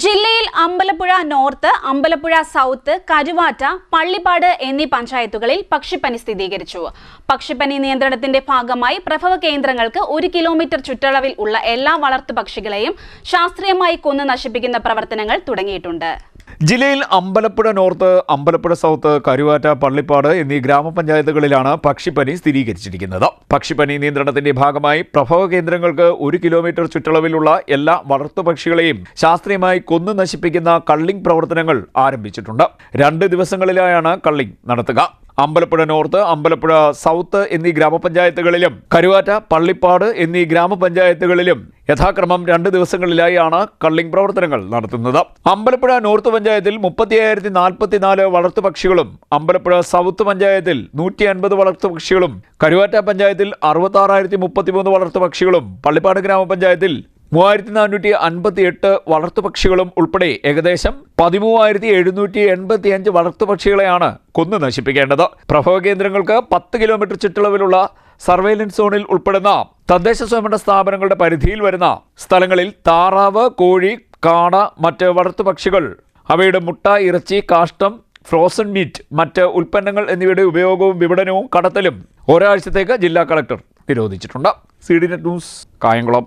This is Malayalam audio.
ജില്ലയിൽ അമ്പലപ്പുഴ നോർത്ത് അമ്പലപ്പുഴ സൗത്ത് കരുവാറ്റ പള്ളിപ്പാട് എന്നീ പഞ്ചായത്തുകളിൽ പക്ഷിപ്പനി സ്ഥിരീകരിച്ചു. പക്ഷിപ്പനി നിയന്ത്രണത്തിന്റെ ഭാഗമായി പ്രഭവ കേന്ദ്രങ്ങൾക്ക് ഒരു കിലോമീറ്റർ ചുറ്റളവിൽ ഉള്ള എല്ലാ വളർത്തു പക്ഷികളെയും ശാസ്ത്രീയമായി കൊന്നു നശിപ്പിക്കുന്ന പ്രവർത്തനങ്ങൾ തുടങ്ങിയിട്ടുണ്ട്. ജില്ലയിൽ അമ്പലപ്പുഴ നോർത്ത് അമ്പലപ്പുഴ സൗത്ത് കരുവാറ്റ പള്ളിപ്പാട് എന്നീ ഗ്രാമപഞ്ചായത്തുകളിലാണ് പക്ഷിപ്പനി സ്ഥിരീകരിച്ചിരിക്കുന്നത്. പക്ഷിപ്പനി നിയന്ത്രണത്തിന്റെ ഭാഗമായി പ്രഭവ കേന്ദ്രങ്ങൾക്ക് ഒരു കിലോമീറ്റർ ചുറ്റളവിലുള്ള എല്ലാ വളർത്തുപക്ഷികളെയും ശാസ്ത്രീയമായി കൊന്നു നശിപ്പിക്കുന്ന കള്ളിംഗ് പ്രവർത്തനങ്ങൾ ആരംഭിച്ചിട്ടുണ്ട്. രണ്ട് ദിവസങ്ങളിലായാണ് കള്ളിംഗ് നടത്തുക. അമ്പലപ്പുഴ നോർത്ത് അമ്പലപ്പുഴ സൗത്ത് എന്നീ ഗ്രാമപഞ്ചായത്തുകളിലും കരുവാറ്റ പള്ളിപ്പാട് എന്നീ ഗ്രാമപഞ്ചായത്തുകളിലും യഥാക്രമം രണ്ട് ദിവസങ്ങളിലായാണ് കള്ളിംഗ് പ്രവർത്തനങ്ങൾ നടത്തുന്നത്. അമ്പലപ്പുഴ നോർത്ത് പഞ്ചായത്തിൽ മുപ്പത്തിയായിരത്തി നാൽപ്പത്തിനാല് വളർത്തുപക്ഷികളും അമ്പലപ്പുഴ സൗത്ത് പഞ്ചായത്തിൽ നൂറ്റി അൻപത് വളർത്തുപക്ഷികളും കരുവാറ്റ പഞ്ചായത്തിൽ അറുപത്തി ആറായിരത്തി മുപ്പത്തിമൂന്ന് വളർത്തുപക്ഷികളും പള്ളിപ്പാട് ഗ്രാമപഞ്ചായത്തിൽ മൂവായിരത്തി നാനൂറ്റി അൻപത്തി എട്ട് വളർത്തുപക്ഷികളും ഉൾപ്പെടെ ഏകദേശം പതിമൂവായിരത്തി എഴുന്നൂറ്റി എൺപത്തി അഞ്ച് വളർത്തുപക്ഷികളെയാണ് കൊന്നു നശിപ്പിക്കേണ്ടത്. പ്രഭവ കേന്ദ്രങ്ങൾക്ക് പത്ത് കിലോമീറ്റർ ചുറ്റളവിലുള്ള സർവൈലൻസ് സോണിൽ ഉൾപ്പെടുന്ന തദ്ദേശ സ്വയംഭരണ സ്ഥാപനങ്ങളുടെ പരിധിയിൽ വരുന്ന സ്ഥലങ്ങളിൽ താറാവ് കോഴി കാട മറ്റ് വളർത്തുപക്ഷികൾ അവയുടെ മുട്ട ഇറച്ചി കാഷ്ടം ഫ്രോസൺ മീറ്റ് മറ്റ് ഉൽപ്പന്നങ്ങൾ എന്നിവയുടെ ഉപയോഗവും വിപണനവും കടത്തലും ഒരാഴ്ചത്തേക്ക് ജില്ലാ കളക്ടർ നിരോധിച്ചിട്ടുണ്ട്. C D net news Kayamkulam.